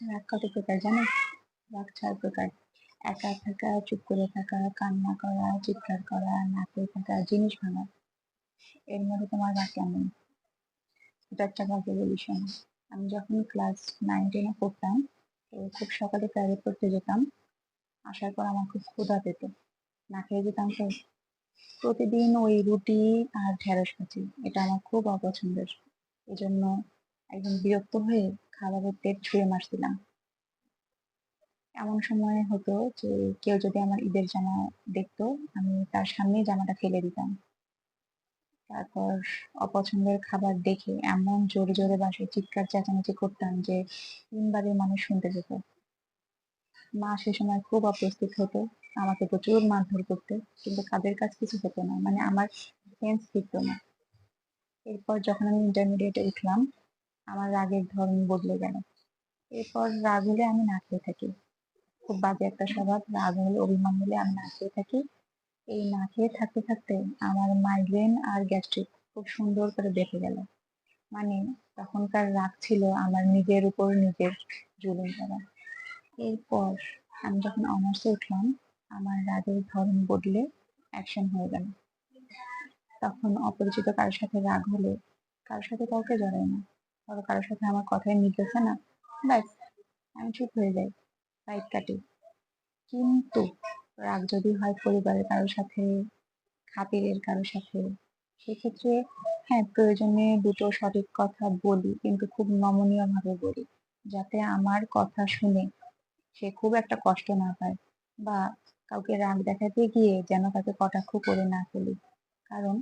রাগ কত প্রকার জানো? রাগ ৬ প্রকার। একা থাকা, চুপ করে থাকা, কান্না করা, চিৎকার করা, না খেয়ে থাকা, জিনিস ভাঙা। এর মধ্যে তোমার রাগ কেমন? এটা একটা গল্প বলি শোনো। আমি যখন ক্লাস নাইন টেনে পড়তাম তো খুব সকালে প্রাইভেট পড়তে যেতাম আসার পর আমার খুব ক্ষুধা পেত না খেয়ে যেতাম তো প্রতিদিন ওই রুটি আর ঢেঁড়স ভাজি এটা আমার খুব অপছন্দের এজন্য একদম বিরক্ত হয়ে খাবারের পেট ছুঁড়ে মারছিলাম। এমন সময় হতো যে কেউ যদি আমার ঈদের জামা দেখতো, আমি তার সামনেই জামাটা ফেলে দিতাম। তারপর অপছন্দের খাবার দেখে এমন জোরে জোরে বাসায় চিৎকার চেঁচামেচি করতাম যে তিন বাড়ির মানুষ শুনতে যেত। মা সে সময় খুব অপ্রস্তুত হতো, আমাকে প্রচুর মারধর করতে, কিন্তু কাদের কাজ কিছু হতো না মানে আমার সেন্স ফিরতো না। এরপর যখন আমি ইন্টারমিডিয়েটে উঠলাম আমার রাগের ধরন বদলে গেল। এরপর রাগ হলে আমি না খেয়ে থাকি। খুব বাজে একটা স্বভাব, রাগ হলে অভিমান হলে আমি না খেয়ে থাকি। এই না খেয়ে থাকতে থাকতে আমার মাইগ্রেন আর গ্যাস্ট্রিক খুব সুন্দর করে বেঁধে গেল। মানে তখনকার রাগ ছিল আমার নিজের উপর নিজের জুলুম করা এরপর আমি যখন অনার্সে উঠলাম, আমার রাগের ধরন বদলে অ্যাকশন হয়ে গেল। তখন অপরিচিত কারোর সাথে রাগ হলে কারোর সাথে কাউকে জড়ায় না। ধরো কারোর সাথে আমার কথায় মিলতেছে না। ব্যাস, আমি চুপ হয়ে যাই, লাইট কাটি। কিন্তু রাগ যদি হয় পরিবারের কারোর সাথে, খাতিরের কারোর সাথে, সেক্ষেত্রে হ্যাঁ প্রয়োজনে দুটো সঠিক কথা বলি, কিন্তু খুব নমনীয় ভাবে বলি, যাতে আমার কথা শুনে সে খুব একটা কষ্ট না পায় বা কাউকে রাগ দেখাতে গিয়ে যেন তাকে কটাক্ষ করে না ফেলি। কারণ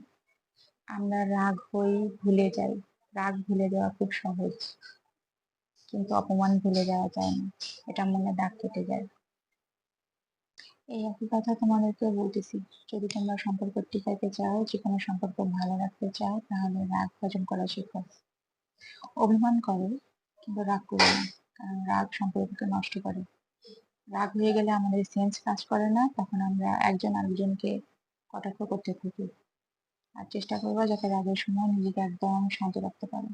আমরা রাগ হই ভুলে যাই। রাগ ভুলে যাওয়া খুব সহজ। কিন্তু অপমান ভুলে যাওয়া যায় না, এটা মনে দাগ কেটে যায়। এই একই কথা তোমাদেরকে বলতেছি, যদি তোমরা সম্পর্ক টিকাইতে চাও যে কোনো সম্পর্ক ভালো রাখতে চাও, তাহলে রাগ হজম করা শেখো। অভিমান করো, কিন্তু রাগ করো না, কারণ রাগ সম্পর্ককে নষ্ট করে। রাগ হয়ে গেলে আমাদের সেন্স কাজ করে না, তখন আমরা একজন আরেকজনকে কটাক্ষ করতে থাকি। আর চেষ্টা করব যাতে রাগের সময় নিজেকে একদম শান্ত রাখতে পারো।